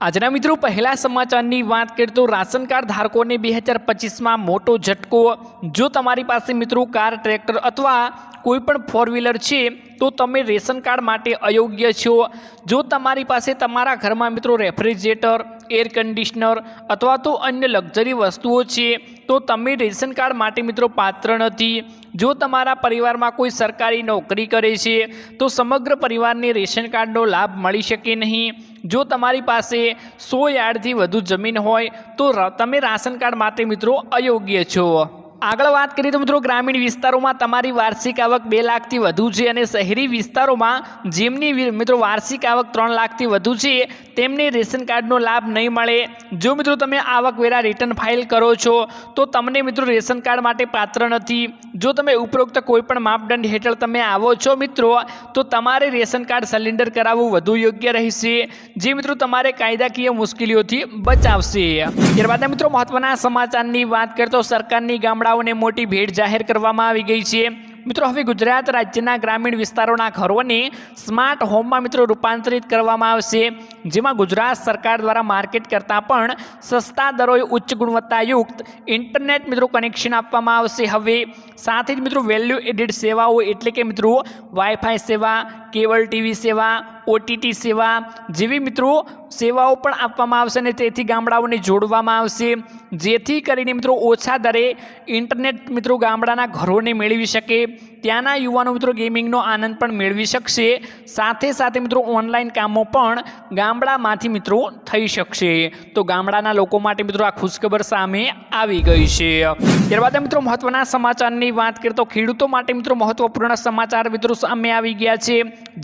આજના મિત્રો, પહેલા સમાચારની વાત કરીએ તો રાશન કાર્ડ ધારકોને બે હજાર પચીસમાં મોટો ઝટકો. જો તમારી પાસે મિત્રો કાર, ટ્રેક્ટર અથવા કોઈ પણ ફોર વ્હીલર છે, તો તમે રેશન કાર્ડ માટે અયોગ્ય છો. જો તમારી પાસે તમારા ઘરમાં મિત્રો રેફ્રિજરેટર એર કન્ડિશનર અથવા તો અન્ય લક્ઝરી વસ્તુઓ છે, તો તમે રેશન કાર્ડ માટે મિત્રો પાત્ર નથી. જો તમારા પરિવારમાં કોઈ સરકારી નોકરી કરે છે, તો સમગ્ર પરિવારને રેશન કાર્ડનો લાભ મળી શકે નહીં. જો તમારી પાસે સો યાર્ડથી વધુ જમીન હોય, તો તમે રાશન કાર્ડ માટે મિત્રો અયોગ્ય છો. આગળ વાત કરીએ તો મિત્રો ગ્રામીણ વિસ્તારોમાં તમારી વાર્ષિક આવક બે લાખથી વધુ છે અને શહેરી વિસ્તારોમાં જેમની મિત્રો વાર્ષિક આવક ત્રણ લાખથી વધુ છે, તેમને રેશન કાર્ડનો લાભ નહીં મળે. જો મિત્રો તમે આવકવેરા રિટર્ન ફાઇલ કરો છો, તો તમને મિત્રો રેશન કાર્ડ માટે પાત્ર નથી. જો તમે ઉપરોક્ત કોઈપણ માપદંડ હેઠળ તમે આવો છો મિત્રો, તો તમારે રેશન કાર્ડ સિલિન્ડર કરાવવું વધુ યોગ્ય રહેશે, જે મિત્રો તમારે કાયદાકીય મુશ્કેલીઓથી બચાવશે. ત્યારબાદ મિત્રો મહત્વના સમાચારની વાત કરીએ તો સરકારની ગામડાઓને મોટી ભેટ જાહેર કરવામાં આવી ગઈ છે. મિત્રો, હવે ગુજરાત રાજ્યના ગ્રામીણ વિસ્તારોના ઘરોને સ્માર્ટ હોમમાં મિત્રો રૂપાંતરિત કરવામાં આવશે. જેમાં ગુજરાત સરકાર દ્વારા માર્કેટ કરતાં પણ સસ્તા દરોએ ઉચ્ચ ગુણવત્તાયુક્ત ઇન્ટરનેટ મિત્રો કનેક્શન આપવામાં આવશે. હવે સાથે જ મિત્રો વેલ્યુ એડિડ સેવાઓ એટલે કે મિત્રો વાઈફાઈ સેવા, કેબલ ટીવી સેવા ઓટીટી સેવા જેવી મિત્રો સેવાઓ પણ આપવામાં આવશે અને તેથી ગામડાઓને જોડવામાં આવશે. જેથી કરીને મિત્રો ઓછા દરે ઇન્ટરનેટ મિત્રો ગામડાના ઘરોને મેળવી શકે. ત્યાંના યુવાનો મિત્રો ગેમિંગનો આનંદ પણ મેળવી શકશે. સાથે સાથે મિત્રો ઓનલાઈન કામો પણ ગામડામાંથી મિત્રો થઈ શકશે. તો ગામડાના લોકો માટે મિત્રો આ ખુશખબર સામે આવી ગઈ છે. ત્યારબાદ મિત્રો મહત્વના સમાચારની વાત કરીએ તો ખેડૂતો માટે મિત્રો મહત્વપૂર્ણ સમાચાર મિત્રો સામે આવી ગયા છે.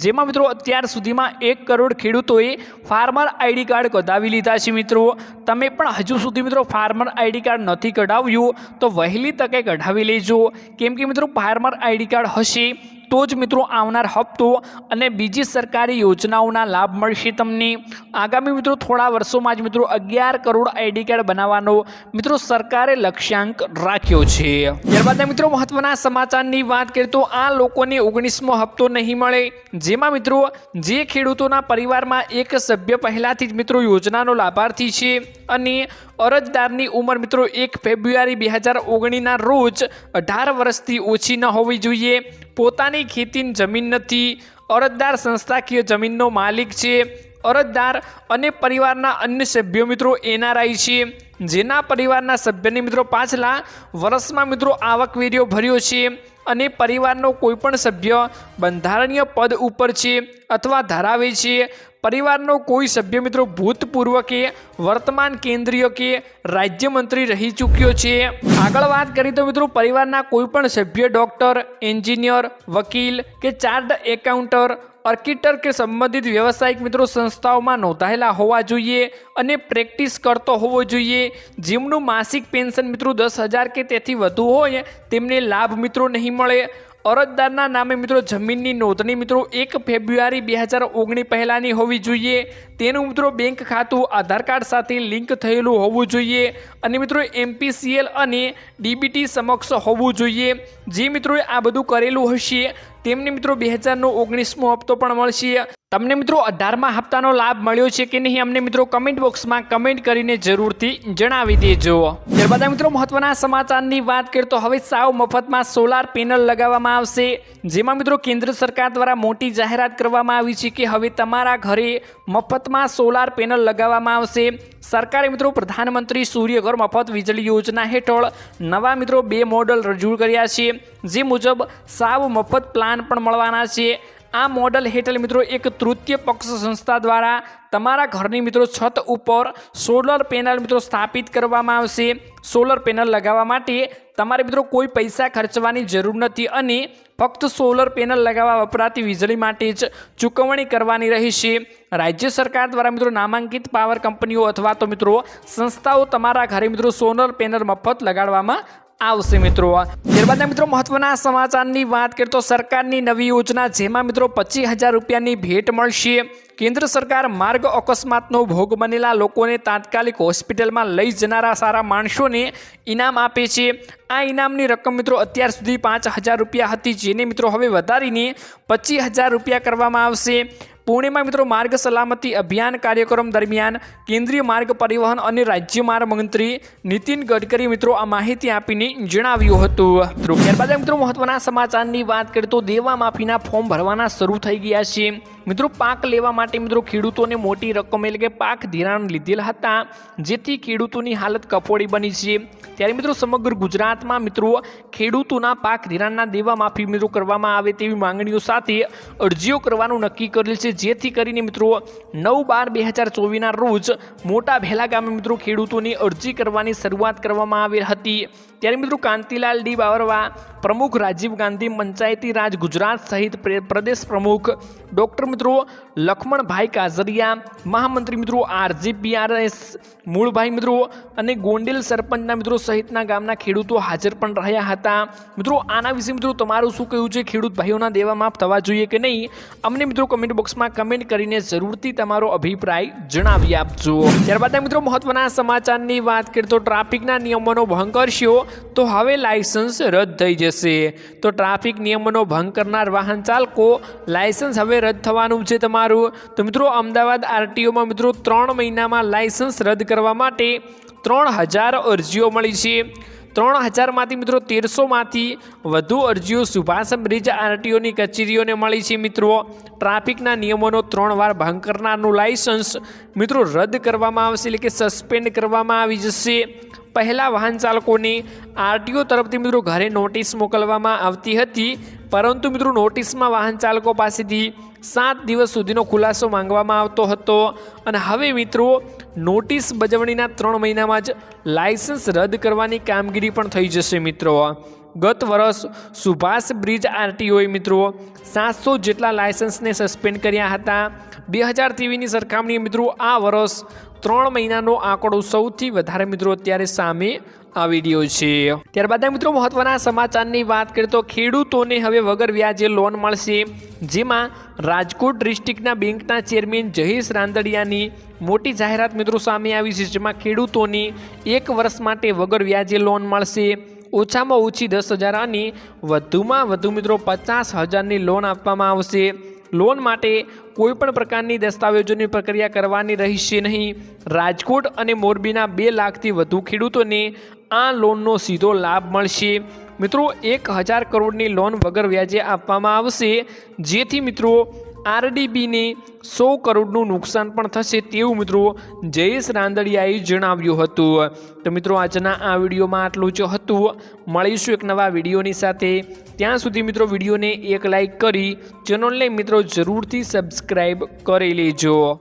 જેમાં મિત્રો અત્યાર સુધીમાં એક કરોડ ખેડૂતોએ ફાર્મર આઈડી કાર્ડ કઢાવી લીધા છે મિત્રો. તમે પણ હજુ સુધી મિત્રો ફાર્મર આઈડી કાર્ડ નથી કઢાવ્યું, તો વહેલી તકે કઢાવી લેજો. કેમ કે મિત્રો ફાર્મર આઈડી કાર્ડ હશે તો જ મિત્રો આવનાર હપ્તો અને બીજી સરકારી યોજનાઓના લાભ મળશે તમને. આગામી મિત્રો થોડા વર્ષોમાં જ મિત્રો અગિયાર કરોડ આઈડી કાર્ડ બનાવવાનો મિત્રો સરકારે લક્ષ્યાંક રાખ્યો છે. ત્યારબાદ મિત્રો મહત્વના સમાચારની વાત કરીએ તો આ લોકોને ઓગણીસમો હપ્તો નહીં મળે. જેમાં મિત્રો જે ખેડૂતોના પરિવારમાં એક સભ્ય પહેલાથી જ મિત્રો યોજનાનો લાભાર્થી છે અને અરજદારની ઉંમર મિત્રો એક ફેબ્રુઆરી બે હજાર ઓગણીના રોજ અઢાર વર્ષથી ઓછી ન હોવી જોઈએ. પોતાની ખેતીની જમીન નથી. અરજદાર સંસ્થાકીય જમીનનો માલિક છે. અરજદાર અને પરિવારના અન્ય સભ્યો મિત્રો એનઆરઆઈ છે. જેના પરિવારના સભ્યની મિત્રો પાછલા વર્ષમાં મિત્રો આવકવેરીઓ ભર્યો છે. અને પરિવારનો કોઈપણ સભ્ય બંધારણીય પદ ઉપર છે અથવા ધરાવે છે, પરિવારનો કોઈ સભ્ય મિત્રો ભૂતપૂર્વ કે વર્તમાન કેન્દ્રીય કે રાજ્યમંત્રી રહી ચૂક્યો છે. આગળ વાત કરીએ તો મિત્રો પરિવારના કોઈ પણ સભ્ય, ડૉક્ટર, એન્જિનિયર, વકીલ કે ચાર્ડ એકાઉન્ટર આર્કિટેક્ટર કે સંબંધિત વ્યવસાયિક મિત્રો સંસ્થાઓમાં નોંધાયેલા હોવા જોઈએ અને પ્રેક્ટિસ કરતો હોવો જોઈએ. જેમનું માસિક પેન્શન મિત્રો દસ હજાર કે તેથી વધુ હોય, તેમને લાભ મિત્રો નહીં મળે અરજદારના નામે મિત્રો જમીનની નોંધણી મિત્રો એક ફેબ્રુઆરી બે હજાર ઓગણીસ પહેલાંની હોવી જોઈએ. તેનું મિત્રો બેંક ખાતું, આધાર કાર્ડ સાથે લિંક થયેલું હોવું જોઈએ અને મિત્રો એમપીસીએલ અને ડીબીટી સમક્ષ હોવું જોઈએ. જે મિત્રોએ આ બધું કરેલું હશે, તેમને મિત્રો બે હજારનો ઓગણીસમો હપ્તો પણ મળશે. તમને મિત્રો અઢારમા હપ્તાનો લાભ મળ્યો છે કે નહીં અમને મિત્રો કમેન્ટ બોક્સમાં કમેન્ટ કરીને જરૂરથી જણાવી દેજો. ત્યારબાદ મિત્રો મહત્વના સમાચારની વાત કરીએ તો હવે સાવ મફતમાં સોલાર પેનલ લગાવવામાં આવશે. જેમાં મિત્રો કેન્દ્ર સરકાર દ્વારા મોટી જાહેરાત કરવામાં આવી છે કે હવે તમારા ઘરે મફતમાં સોલાર પેનલ લગાવવામાં આવશે. સરકારે મિત્રો પ્રધાનમંત્રી સૂર્યઘર મફત વીજળી યોજના હેઠળ નવા મિત્રો બે મોડલ રજૂ કર્યા છે. જે મુજબ સાવ મફત પ્લાન પણ મળવાના છે. આ મોડલ હેઠળ મિત્રો એક તૃતીય પક્ષ સંસ્થા દ્વારા તમારા ઘરની મિત્રો છત ઉપર સોલર પેનલ મિત્રો સ્થાપિત કરવામાં આવશે. સોલર પેનલ લગાવવા માટે તમારે મિત્રો કોઈ પૈસા ખર્ચવાની જરૂર નથી અને ફક્ત સોલર પેનલ લગાવવા વપરાતી વીજળી માટે જ ચૂકવણી કરવાની રહેશે. રાજ્ય સરકાર દ્વારા મિત્રો નામાંકિત પાવર કંપનીઓ અથવા તો મિત્રો સંસ્થાઓ તમારા ઘરે મિત્રો સોલર પેનલ મફત લગાડવામાં આવશે મિત્રો. ત્યારબાદ મિત્રો મહત્વના સમાચારની વાત કરીએ તો સરકારની નવી યોજના જેમાં મિત્રો પચીસ હજાર રૂપિયાની ભેટ મળશે. કેન્દ્ર સરકાર માર્ગ અકસ્માતનો ભોગ બનેલા લોકોને તાત્કાલિક હોસ્પિટલમાં લઈ જનારા સારા માણસોને ઇનામ આપે છે. આ ઇનામની રકમ મિત્રો અત્યાર સુધી પાંચ હજાર રૂપિયા હતી, જેને મિત્રો હવે વધારીને પચીસ હજાર રૂપિયા કરવામાં આવશે. પુણેમાં મિત્રો માર્ગ સલામતી અભિયાન કાર્યક્રમ દરમિયાન કેન્દ્રીય માર્ગ પરિવહન અને રાજ્ય માર્ગ મંત્રી નીતિન ગડકરી મિત્રો આ માહિતી આપીને જણાવ્યું હતું. મિત્રો, ત્યારબાદ મિત્રો મહત્વના સમાચારની વાત કરીએ તો દેવા માફીના ફોર્મ ભરવાના શરૂ થઈ ગયા છે. મિત્રો, પાક લેવા માટે મિત્રો ખેડૂતોને મોટી રકમ એટલે કે પાક ધિરાણ લીધેલ હતા, જેથી ખેડૂતોની હાલત કફોડી બની છે. ત્યારે મિત્રો સમગ્ર ગુજરાતમાં મિત્રો ખેડૂતોના પાક ધિરાણના દેવા માફી મિત્રો કરવામાં આવે તેવી માંગણીઓ સાથે અરજીઓ કરવાનું નક્કી કરેલ છે જેથી કરીને મિત્રો નવ બાર બે હજાર ચોવીસના રોજ મોટા ભેલા ગામે મિત્રો ખેડૂતોની અરજી કરવાની શરૂઆત કરવામાં આવેલ હતી. ત્યારે મિત્રો કાંતિલાલ ડી બાવરવા, પ્રમુખ રાજીવ ગાંધી, પંચાયતી રાજ ગુજરાત સહિત પ્રે- પ્રદેશ પ્રમુખ ડૉક્ટર મિત્રો લખમણભાઈ કાઝરિયા, મહામંત્રી મિત્રો આરજીપીઆરએસ, મૂળભાઈ મિત્રો અને ગોંડેલ સરપંચના મિત્રો સહિતના ગામના ખેડૂતો હાજર પણ રહ્યા હતા. મિત્રો આના વિશે મિત્રો તમારું શું કહેવું છે? ખેડૂત ભાઈઓના દેવા માફ થવા જોઈએ કે નહીં? અમને મિત્રો કમેન્ટ બોક્સમાં કમેન્ટ કરીને જરૂરથી તમારો અભિપ્રાય જણાવી આપજો. ત્યારબાદ મિત્રો મહત્વના સમાચારની વાત કરીએ તો ટ્રાફિકના નિયમોનો ભંગ કરશો તો હવે લાયસન્સ રદ થઈ જશે. તો ટ્રાફિક નિયમોનો ભંગ કરનાર વાહન ચાલકો લાયસન્સ હવે રદ થવાનું છે તમારું. તો મિત્રો અમદાવાદ આરટીઓમાં મિત્રો ત્રણ મહિનામાં લાયસન્સ રદ કરવા માટે ત્રણ હજાર અરજીઓ મળી છે. ત્રણ હજારમાંથી મિત્રો તેરસોમાંથી વધુ અરજીઓ સુભાષ બ્રિજ આરટીઓની કચેરીઓને મળી છે મિત્રો. ટ્રાફિકના નિયમોનો ત્રણ વાર ભંગ કરનારનું લાયસન્સ મિત્રો રદ કરવામાં આવશે, એટલે કે સસ્પેન્ડ કરવામાં આવી જશે. પહેલાં વાહન ચાલકોને આરટીઓ તરફથી મિત્રો ઘરે નોટિસ મોકલવામાં આવતી હતી, પરંતુ મિત્રો નોટિસમાં વાહન ચાલકો પાસેથી સાત દિવસ સુધીનો ખુલાસો માંગવામાં આવતો હતો. અને હવે મિત્રો નોટિસ બજવણીના ત્રણ મહિનામાં જ લાયસન્સ રદ કરવાની કામગીરી પણ થઈ જશે મિત્રો. ગત વર્ષ સુભાષ બ્રિજ આરટીઓએ મિત્રો સાતસો જેટલા લાયસન્સને સસ્પેન્ડ કર્યા હતા. બે હજાર તેવીસની સરખામણીએ મિત્રો આ વર્ષ ત્રણ મહિનાનો આંકડો સૌથી વધારે મિત્રો અત્યારે સામે આવી રહ્યો છે. ત્યારબાદ મિત્રો મહત્વના સમાચારની વાત કરીએ તો ખેડૂતોને હવે વગર વ્યાજે લોન મળશે, જેમાં રાજકોટ ડિસ્ટ્રિક્ટના બેંકના ચેરમેન જયેશ રાંદડિયાની મોટી જાહેરાત મિત્રો સામે આવી છે, જેમાં ખેડૂતોની એક વર્ષ માટે વગર વ્યાજે લોન મળશે. ઓછામાં ઓછી દસ હજાર અને વધુમાં વધુ મિત્રો પચાસ હજારની લોન આપવામાં આવશે. લોન માટે કોઈપણ પ્રકારની દસ્તાવેજોની પ્રક્રિયા કરવાની રહેશે નહીં. રાજકોટ અને મોરબીના બે લાખથી વધુ ખેડૂતોને આ લોનનો સીધો લાભ મળશે. મિત્રો, એક હજાર કરોડની લોન વગર વ્યાજે આપવામાં આવશે. જેથી મિત્રો આરડીબીને સો કરોડનું નુકસાન પણ થશે તેવું મિત્રો જયેશ રાંદડિયાએ જણાવ્યું હતું. તો મિત્રો આજના આ વિડીયોમાં આટલું જ હતું. મળીશું એક નવા વિડીયોની સાથે. ત્યાં સુધી મિત્રો વિડીયોને એક લાઈક કરી ચેનલને મિત્રો જરૂરથી સબસ્ક્રાઈબ કરી લેજો.